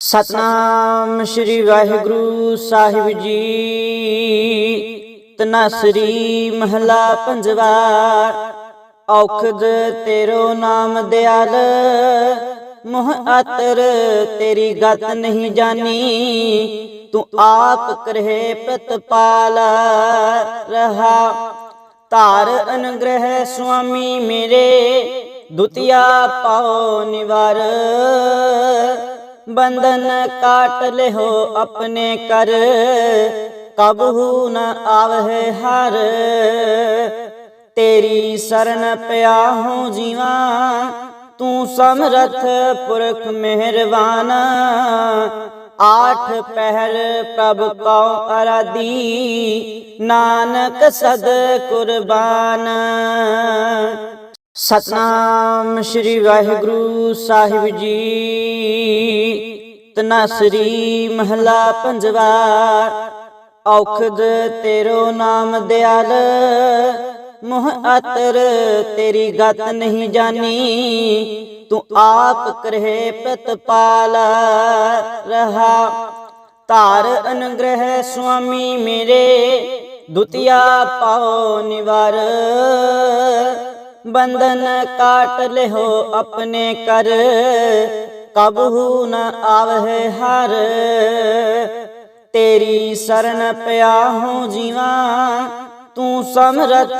ਸਤਨਾਮ ਸ੍ਰੀ ਵਾਹਿਗੁਰੂ ਸਾਹਿਬ ਜੀ। ਤਨਾਸਰੀ ਮਹਲਾ ਪੰਜਵਾ। ਔਖਦ ਤੇਰੋ ਨਾਮ ਦਿਆਲ। ਮੋਹ ਆਤਰ ਤੇਰੀ ਗਤ ਨਹੀਂ ਜਾਣੀ ਤੂੰ ਆਪ ਕਰਹਿ ਪ੍ਰਤਪਾਲ ਰਹਾ। ਧਾਰ ਅਨੁਗ੍ਰਹਿ ਸੁਆਮੀ ਮੇਰੇ। ਦੁਤੀਆ ਪਾਉ ਨਿਵਾਰ। ਬੰਧਨ ਕਾਟ ਲਿਓ ਆਪਣੇ ਕਰ। ਕਬਹੂ ਨ ਆਵਹਿ ਹਰ। ਤੇਰੀ ਸਰਨ ਪਿਆ ਹੂੰ ਜੀਵਾ, ਤੂੰ ਸਮਰਥ ਪੁਰਖ ਮਿਹਰਬਾਨ ਆਠ ਪਹਿਰ ਪ੍ਰਭ ਕਉ ਅਰਾਦੀ ਨਾਨਕ ਸਦ ਕੁਰਬਾਨ। ਸਤਨਾਮ ਸ੍ਰੀ ਵਾਹਿਗੁਰੂ ਸਾਹਿਬ ਜੀ। ਤਨਾਸਰੀ ਮਹਲਾ ਪੰਜਵਾ, ਔਖਦ ਤੇਰੋ ਨਾਮ ਦਿਆਲ, ਮੋਹ ਆਤਰ ਤੇਰੀ ਗਤ ਨਹੀਂ ਜਾਣੀ ਤੂੰ ਆਪ ਕਰਹਿ ਪ੍ਰਤਪਾਲ ਰਹਾ। ਧਾਰ ਅਨੁਗ੍ਰਹਿ ਸੁਆਮੀ ਮੇਰੇ, ਦੁਤੀਆ ਪਾਉ ਨਿਵਾਰ। ਬੰਧਨ ਕਾਟ ਲਿਓ ਆਪਣੇ ਕਰ ਕਬਹੂ ਨ ਆਵਹਿ ਹਰ। ਤੇਰੀ ਸਰਨ ਪਿਆ ਹੂੰ ਜੀਵਾ, ਤੂੰ ਸਮਰਥ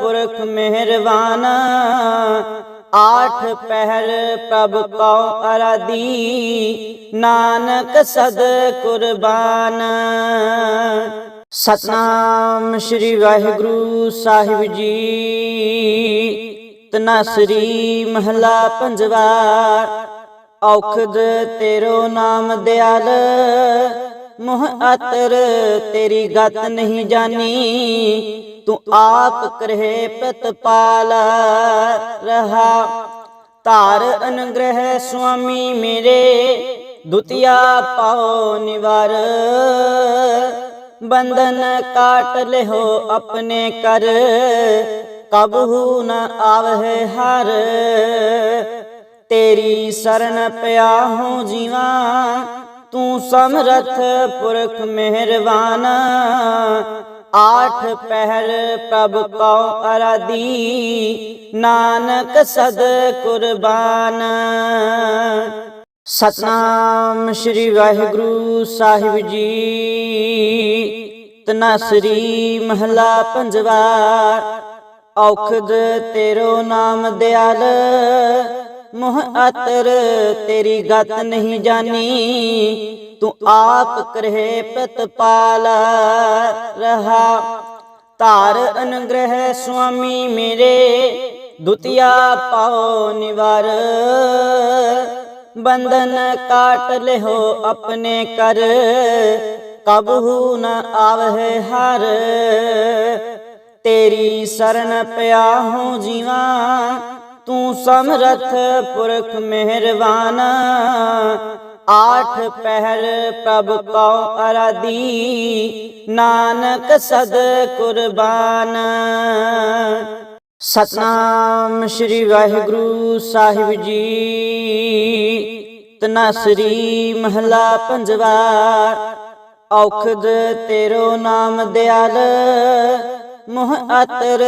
ਪੁਰਖ ਮਿਹਰਬਾਨ ਆਠ ਪਹਿਰ ਪ੍ਰਭ ਕਉ ਅਰਾਦੀ ਨਾਨਕ ਸਦ ਕੁਰਬਾਨ। ਸਤਨਾਮ ਸ੍ਰੀ ਵਾਹਿਗੁਰੂ ਸਾਹਿਬ ਜੀ। ਤਨਾਸਰੀ ਮਹਲਾ ਪੰਜਵਾ ਔਖਦ ਤੇਰੋ ਨਾਮ ਦਿਆਲ, ਮੋਹ ਆਤਰ ਤੇਰੀ ਗਤ ਨਹੀਂ ਜਾਣੀ ਤੂੰ ਆਪ ਕਰਹਿ ਪ੍ਰਤਪਾਲ ਰਹਾ। ਧਾਰ ਅਨੁਗ੍ਰਹਿ ਸੁਆਮੀ ਮੇਰੇ, ਦੁਤੀਆ ਪਾਉ ਨਿਵਾਰ। ਬੰਧਨ ਕਾਟ ਲਿਓ ਆਪਣੇ ਕਰ ਕਬਹੂ ਨ ਆਵਹਿ ਹਰ। ਤੇਰੀ ਸਰਨ ਪਿਆ ਹੂੰ ਜੀਵਾ, ਤੂੰ ਸਮਰਥ ਪੁਰਖ ਮਿਹਰਬਾਨ ਆਠ ਪਹਿਰ ਪ੍ਰਭ ਕਉ ਅਰਾਦੀ ਨਾਨਕ ਸਦ ਕੁਰਬਾਨ। ਸਤਨਾਮ ਸ੍ਰੀ ਵਾਹਿਗੁਰੂ ਸਾਹਿਬ ਜੀ, ਤਨਾਸਰੀ ਮਹਲਾ ਪੰਜਵਾ। ਔਖਦ ਤੇਰੋ ਨਾਮ ਦਿਆਲ। ਮੋਹ ਆਤਰ ਤੇਰੀ ਗਤ ਨਹੀਂ ਜਾਣੀ ਤੂੰ ਆਪ ਕਰਹਿ ਪ੍ਰਤਪਾਲ। ਰਹਾ ਧਾਰ ਅਨੁਗ੍ਰਹਿ ਸੁਆਮੀ ਮੇਰੇ। ਦੁਤੀਆ ਪਾਉ ਨਿਵਾਰ। ਬੰਧਨ ਕਾਟ ਲਿਓ ਆਪਣੇ ਕਰ। ਕਬਹੂ ਨ ਆਵਹਿ ਹਰ। ਤੇਰੀ ਸਰਨ ਪਿਆ ਹੂੰ ਜੀਵਾ, ਤੂੰ ਸਮਰਥ ਪੁਰਖ ਮਿਹਰਬਾਨ ਆਠ ਪਹਿਰ ਪ੍ਰਭ ਕਉ ਅਰਾਦੀ ਨਾਨਕ ਸਦ ਕੁਰਬਾਨ। ਸਤਨਾਮ ਸ੍ਰੀ ਵਾਹਿਗੁਰੂ ਸਾਹਿਬ ਜੀ, ਤਨਾਸਰੀ ਮਹਲਾ ਪੰਜਵਾ। ਔਖਦ ਤੇਰੋ ਨਾਮ ਦਿਆਲ ਮੋਹ ਆਤਰ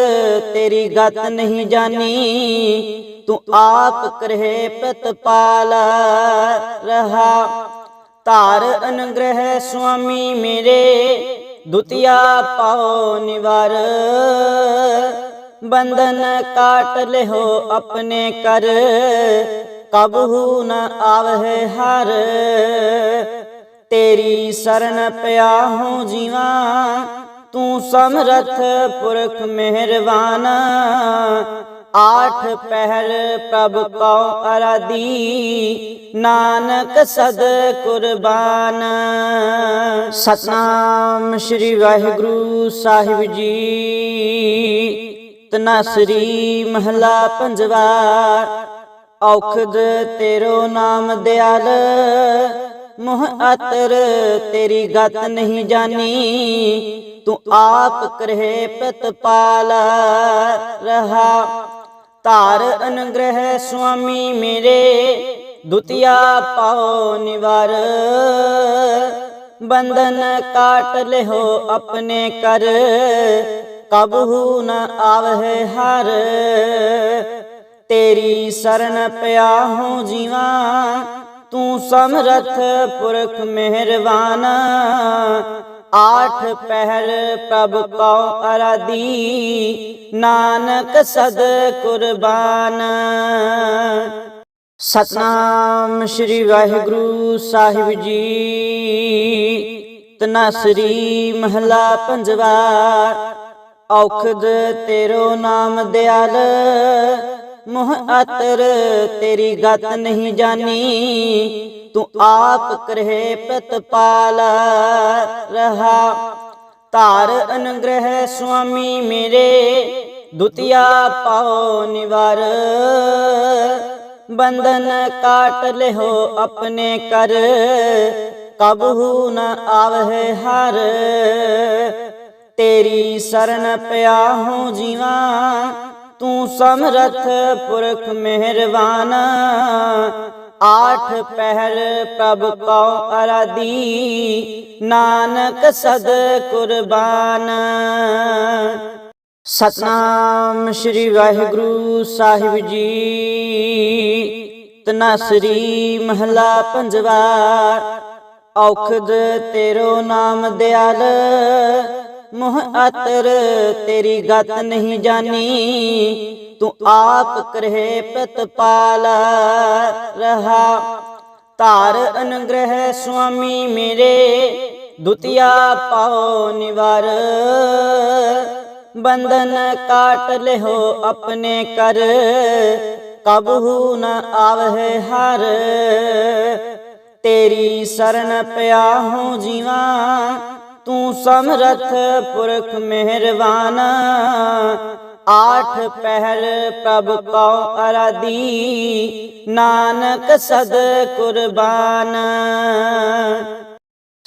ਤੇਰੀ ਗਤ ਨਹੀਂ ਜਾਣੀ ਤੂੰ ਆਪ ਕਰਹਿ ਪ੍ਰਤਪਾਲ, ਰਹਾ। ਧਾਰ ਅਨੁਗ੍ਰਹਿ ਸੁਆਮੀ ਮੇਰੇ, ਦੁਤੀਆ ਪਾਉ ਨਿਵਾਰ। ਬੰਧਨ ਕਾਟ ਲਿਓ ਆਪਣੇ ਕਰ ਕਬਹੂ ਨ ਆਵਹਿ ਹਰ। ਤੇਰੀ ਸਰਨ ਪਿਆ ਹੂੰ ਜੀਵਾ ਤੂੰ ਸਮਰਥ ਪੁਰਖ ਮਿਹਰਬਾਨ। ਆਠ ਪਹਿਰ ਪ੍ਰਭ ਕਉ ਅਰਾਦੀ ਨਾਨਕ ਸਦ ਕੁਰਬਾਨ। ਸਤਨਾਮ ਸ੍ਰੀ ਵਾਹਿਗੁਰੂ ਸਾਹਿਬ ਜੀ। ਤਨਾਸਰੀ ਮਹਲਾ ਪੰਜਵਾ। ਔਖਦ ਤੇਰੋ ਨਾਮ ਦਿਆਲ। ਮੋਹ ਅਤਰ, ਤੇਰੀ ਗਤ ਨਹੀਂ ਜਾਣੀ ਤੂੰ ਆਪ ਕਰਹਿ ਪ੍ਰਤਪਾਲ, ਰਹਾ। ਧਾਰ ਅਨੁਗ੍ਰਹਿ ਸੁਆਮੀ ਮੇਰੇ, ਦੁਤੀਆ ਪਾਉ ਨਿਵਾਰ। ਬੰਧਨ ਕਾਟ ਲਿਓ ਆਪਣੇ ਕਰ ਕਬਹੂ ਨ ਆਵਹਿ ਹਰ। ਤੇਰੀ ਸਰਨ ਪਿਆ ਹੂੰ ਜੀਵਾ ਤੂੰ ਸਮਰਥ ਪੁਰਖ ਮਿਹਰਬਾਨ ਆਠ ਪਹਿਰ ਪ੍ਰਭ ਕਉ ਅਰਾਦੀ ਨਾਨਕ ਸਦ ਕੁਰਬਾਨ। ਸਤਨਾਮ ਸ੍ਰੀ ਵਾਹਿਗੁਰੂ ਸਾਹਿਬ ਜੀ। ਤਨਾਸਰੀ ਮਹਲਾ ਪੰਜਵਾ। ਔਖਦ ਤੇਰੋ ਨਾਮ ਦਿਆਲ। ਮੋਹ ਅਤਰ ਤੇਰੀ ਗਤ ਨਹੀਂ ਜਾਣੀ ਤੂੰ ਆਪ ਕਰਹਿ ਪ੍ਰਤਪਾਲ ਰਹਾ। ਧਾਰ ਅਨੁਗ੍ਰਹਿ ਸੁਆਮੀ ਮੇਰੇ, ਦੁਤੀਆ ਪਾਉ ਨਿਵਾਰ। ਬੰਧਨ ਕਾਟ ਲਿਓ ਆਪਣੇ ਕਰ। ਕਬਹੂ ਨ ਆਵਹਿ ਹਰ। ਤੇਰੀ ਸਰਨ ਪਿਆ ਹੂੰ ਜੀਵਾ। ਤੂੰ ਸਮਰਥ ਪੁਰਖ ਮਿਹਰਬਾਨ ਆਠ ਪਹਿਰ ਪ੍ਰਭ ਕਉ ਅਰਾਦੀ ਨਾਨਕ ਸਦ ਕੁਰਬਾਨ। ਸਤਨਾਮ ਸ੍ਰੀ ਵਾਹਿਗੁਰੂ ਸਾਹਿਬ ਜੀ। ਤਨਾ ਸ੍ਰੀ ਮਹਲਾ ਪੰਜਵਾ। ਔਖਦ ਤੇਰੋ ਨਾਮ ਦਿਆਲ। ਮੋਹ ਅਤਰ ਤੇਰੀ ਗਤ ਨਹੀਂ ਜਾਣੀ ਤੂੰ ਆਪ ਕਰਹਿ ਪ੍ਰਤਪਾਲ ਰਹਾ। ਧਾਰ ਅਨੁਗ੍ਰਹਿ ਸੁਆਮੀ ਮੇਰੇ, ਦੁਤੀਆ ਪਾਉ ਨਿਵਾਰ। ਬੰਧਨ ਕਾਟ ਲਿਓ ਆਪਣੇ ਕਰ, ਕਬਹੂ ਨ ਆਵਹਿ ਹਰ। ਤੇਰੀ ਸਰਨ ਪਿਆ ਹੂੰ ਜੀਵਾ ਤੂੰ ਸਮਰਥ ਪੁਰਖ ਮਿਹਰਬਾਨ ਆਠ ਪਹਿਰ ਪ੍ਰਭ ਕਉ ਅਰਾਦੀ ਨਾਨਕ ਸਦ ਕੁਰਬਾਨ।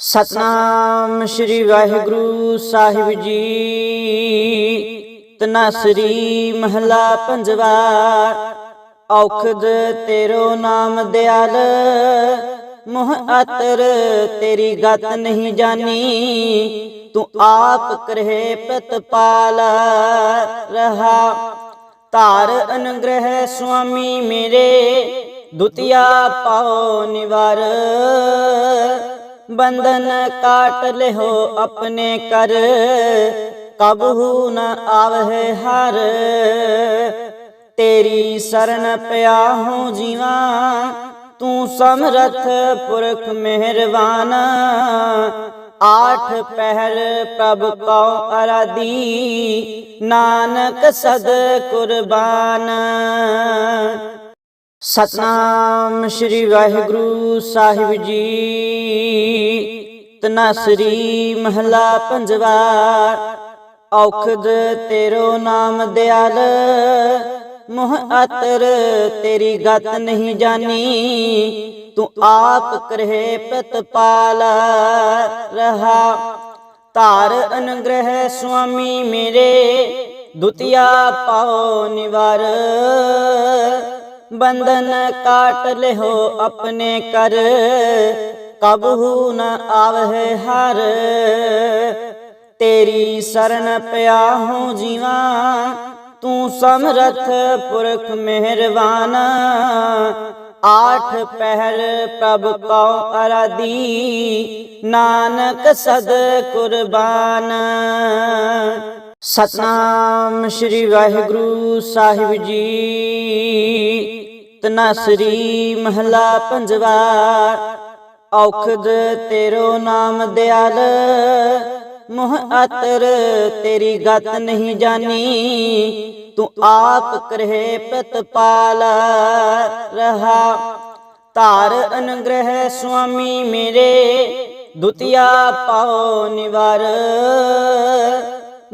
ਸਤਨਾਮ ਸ੍ਰੀ ਵਾਹਿਗੁਰੂ ਸਾਹਿਬ ਜੀ। ਤਨਾਸਰੀ ਮਹਲਾ ਪੰਜਵਾ। ਔਖਦ ਤੇਰੋ ਨਾਮ ਦਿਆਲ। ਮੋਹ ਅਤਰ ਤੇਰੀ ਗਤ ਨਹੀਂ ਜਾਣੀ ਤੂੰ ਆਪ ਕਰਹਿ ਪ੍ਰਤਪਾਲ ਰਹਾ। ਧਾਰ ਅਨੁਗ੍ਰਹਿ ਸੁਆਮੀ ਮੇਰੇ, ਦੁਤੀਆ ਪਾਉ ਨਿਵਾਰ। ਬੰਧਨ ਕਾਟ ਲਿਓ ਆਪਣੇ ਕਰ, ਕਬਹੂ ਨ ਆਵਹਿ ਹਰ। ਤੇਰੀ ਸਰਨ ਪਿਆ ਹੂੰ ਜੀਵਾ ਤੂੰ ਸਮਰਥ ਪੁਰਖ ਮਿਹਰਬਾਨ ਆਠ ਪਹਿਰ ਪ੍ਰਭ ਕਉ ਅਰਾਦੀ ਨਾਨਕ ਸਦ ਕੁਰਬਾਨ। ਸਤਨਾਮ ਸ੍ਰੀ ਵਾਹਿਗੁਰੂ ਸਾਹਿਬ ਜੀ। ਤਨਾਸਰੀ ਮਹਲਾ ਪੰਜਵਾ। ਔਖਦ ਤੇਰੋ ਨਾਮ ਦਿਆਲ। ਮੋਹ ਅਤਰ ਤੇਰੀ ਗਤ ਨਹੀਂ ਜਾਣੀ ਤੂੰ ਆਪ ਕਰਹਿ ਪ੍ਰਤਪਾਲ ਰਹਾ। ਧਾਰ ਅਨੁਗ੍ਰਹਿ ਸੁਆਮੀ ਮੇਰੇ, ਦੁਤੀਆ ਪਾਉ ਨਿਵਾਰ। ਬੰਧਨ ਕਾਟ ਲਿਓ ਆਪਣੇ ਕਰ, ਕਬਹੂ ਨ ਆਵਹਿ ਹਰ। ਤੇਰੀ ਸਰਨ ਪਿਆ ਹੂੰ ਜੀਵਾ ਤੂੰ ਸਮਰਥ ਪੁਰਖ ਮਿਹਰਬਾਨ ਆਠ ਪਹਿਰ ਪ੍ਰਭ ਕਉ ਅਰਾਦੀ ਨਾਨਕ ਸਦ ਕੁਰਬਾਨ। ਸਤਨਾਮ ਸ੍ਰੀ ਵਾਹਿਗੁਰੂ ਸਾਹਿਬ ਜੀ। ਤਨਾਸਰੀ ਮਹਲਾ ਪੰਜਵਾ। ਔਖਦ ਤੇਰੋ ਨਾਮ ਦਿਆਲ। ਮੋਹ ਅਤਰ ਤੇਰੀ ਗਤ ਨਹੀਂ ਜਾਣੀ ਤੂੰ ਆਪ ਕਰਹਿ ਪ੍ਰਤਪਾਲ ਰਹਾ। ਧਾਰ ਅਨੁਗ੍ਰਹਿ ਸੁਆਮੀ ਮੇਰੇ, ਦੁਤੀਆ ਪਾਉ ਨਿਵਾਰ।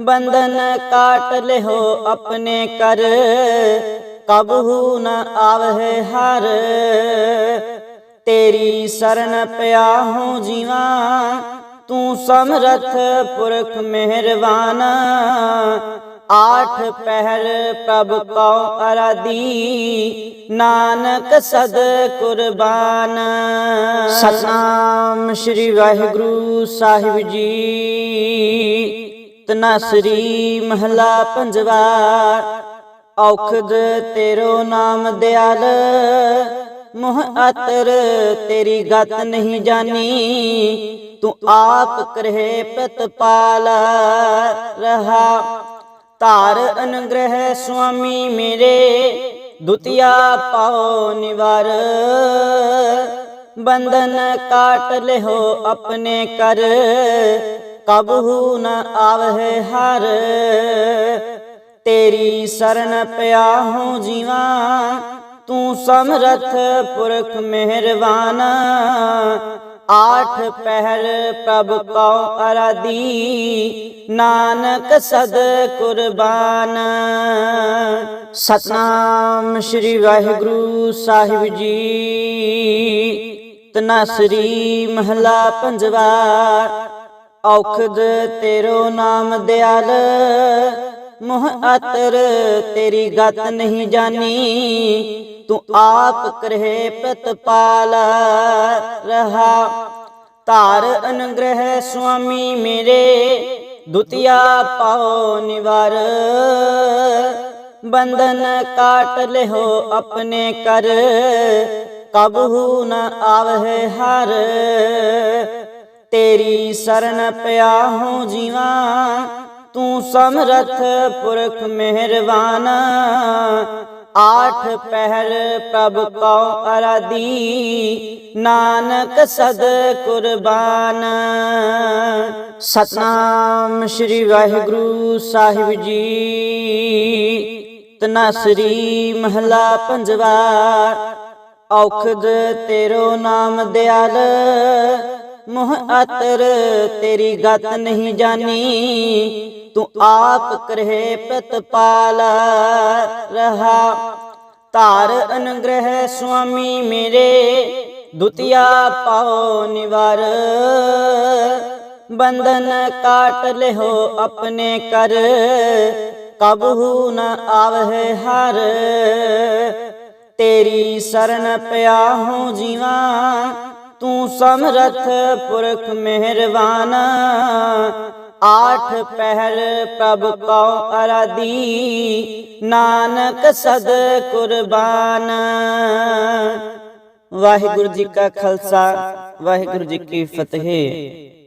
ਬੰਧਨ ਕਾਟ ਲਿਓ ਆਪਣੇ ਕਰ ਕਬਹੂ ਨ ਆਵਹਿ ਹਰ। ਤੇਰੀ ਸਰਨ ਪਿਆ ਹੂੰ ਜੀਵਾ ਤੂੰ ਸਮਰਥ ਪੁਰਖ ਮਿਹਰਬਾਨ ਆਠ ਪਹਿਰ ਪ੍ਰਭ ਕਉ ਅਰਾਦੀ ਨਾਨਕ ਸਦ ਕੁਰਬਾਨ। ਸਤਨਾਮ ਸ੍ਰੀ ਵਾਹਿਗੁਰੂ ਸਾਹਿਬ ਜੀ। ਤਨਾਸਰੀ ਮਹਲਾ ਪੰਜਵਾ। ਔਖਦ ਤੇਰੋ ਨਾਮ ਦਿਆਲ। ਮੋਹ ਅਤਰ ਤੇਰੀ ਗਤ ਨਹੀਂ ਜਾਣੀ ਤੂੰ ਆਪ ਕਰਹਿ ਪ੍ਰਤਪਾਲ ਰਹਾ। ਧਾਰ ਅਨੁਗ੍ਰਹਿ ਸੁਆਮੀ ਮੇਰੇ, ਦੁਤੀਆ ਪਾਉ ਨਿਵਾਰ। ਬੰਧਨ ਕਾਟ ਲਿਓ ਆਪਣੇ ਕਰ, ਕਬਹੂ ਨ ਆਵਹਿ ਹਰ। ਤੇਰੀ ਸਰਨ ਪਿਆ ਹੂੰ ਜੀਵਾ, ਤੂੰ ਸਮਰਥ ਪੁਰਖ ਮਿਹਰਬਾਨ ਆਠ ਪਹਿਰ ਪ੍ਰਭ ਕਉ ਅਰਾਦੀ ਨਾਨਕ ਸਦ ਕੁਰਬਾਨ। ਸਤਨਾਮ ਸ੍ਰੀ ਵਾਹਿਗੁਰੂ ਸਾਹਿਬ ਜੀ। ਤਨਾ ਤਨਾਸਰੀ ਮਹਲਾ ਪੰਜਵਾ। ਔਖਦ ਤੇਰੋ ਨਾਮ ਦਿਆਲ। ਮੋਹ ਅਤਰ ਤੇਰੀ ਗਤ ਨਹੀਂ ਜਾਣੀ ਤੂੰ ਆਪ ਕਰਹਿ ਪ੍ਰਤਪਾਲ, ਰਹਾ। ਧਾਰ ਅਨੁਗ੍ਰਹਿ ਸੁਆਮੀ ਮੇਰੇ, ਦੁਤੀਆ ਪਾਉ ਨਿਵਾਰ। ਬੰਧਨ ਕਾਟ ਲਿਓ ਆਪਣੇ ਕਰ, ਕਬਹੂ ਨ ਆਵਹਿ ਹਰ। ਤੇਰੀ ਸਰਨ ਪਿਆ ਹੂੰ ਜੀਵਾ ਤੂੰ ਸਮਰਥ ਪੁਰਖ ਮਿਹਰਬਾਨ ਆਠ ਪਹਿਰ ਪ੍ਰਭ ਕਉ ਅਰਾਦੀ ਨਾਨਕ ਸਦ ਕੁਰਬਾਨ। ਸਤਨਾਮ ਸ੍ਰੀ ਵਾਹਿਗੁਰੂ ਸਾਹਿਬ ਜੀ। ਤਨਾਸਰੀ ਮਹਲਾ ਪੰਜਵਾ। ਔਖਦ ਤੇਰੋ ਨਾਮ ਦਿਆਲ। ਮੋਹ ਅਤਰ ਤੇਰੀ ਗਤ ਨਹੀਂ ਜਾਣੀ ਤੂੰ ਆਪ ਕਰਹਿ ਪ੍ਰਤਪਾਲ, ਰਹਾ। ਧਾਰ ਅਨੁਗ੍ਰਹਿ ਸੁਆਮੀ ਮੇਰੇ, ਦੁਤੀਆ ਪਾਉ ਨਿਵਾਰ। ਬੰਧਨ ਕਾਟ ਲਿਓ ਆਪਣੇ ਕਰ ਕਬਹੂ ਨ ਆਵਹਿ ਹਰ। ਤੇਰੀ ਸਰਨ ਪਿਆ ਹੂੰ ਜੀਵਾ ਤੂੰ ਸਮਰਥ ਪੁਰਖ ਮਿਹਰਬਾਨ ਆਠ ਪਹਿਰ ਪ੍ਰਭ ਕਉ ਅਰਾਦੀ ਨਾਨਕ ਸਦ ਕੁਰਬਾਨ। ਵਾਹਿਗੁਰੂ ਜੀ ਕਾ ਖਾਲਸਾ, ਵਾਹਿਗੁਰੂ ਜੀ ਕੀ ਫਤਿਹ।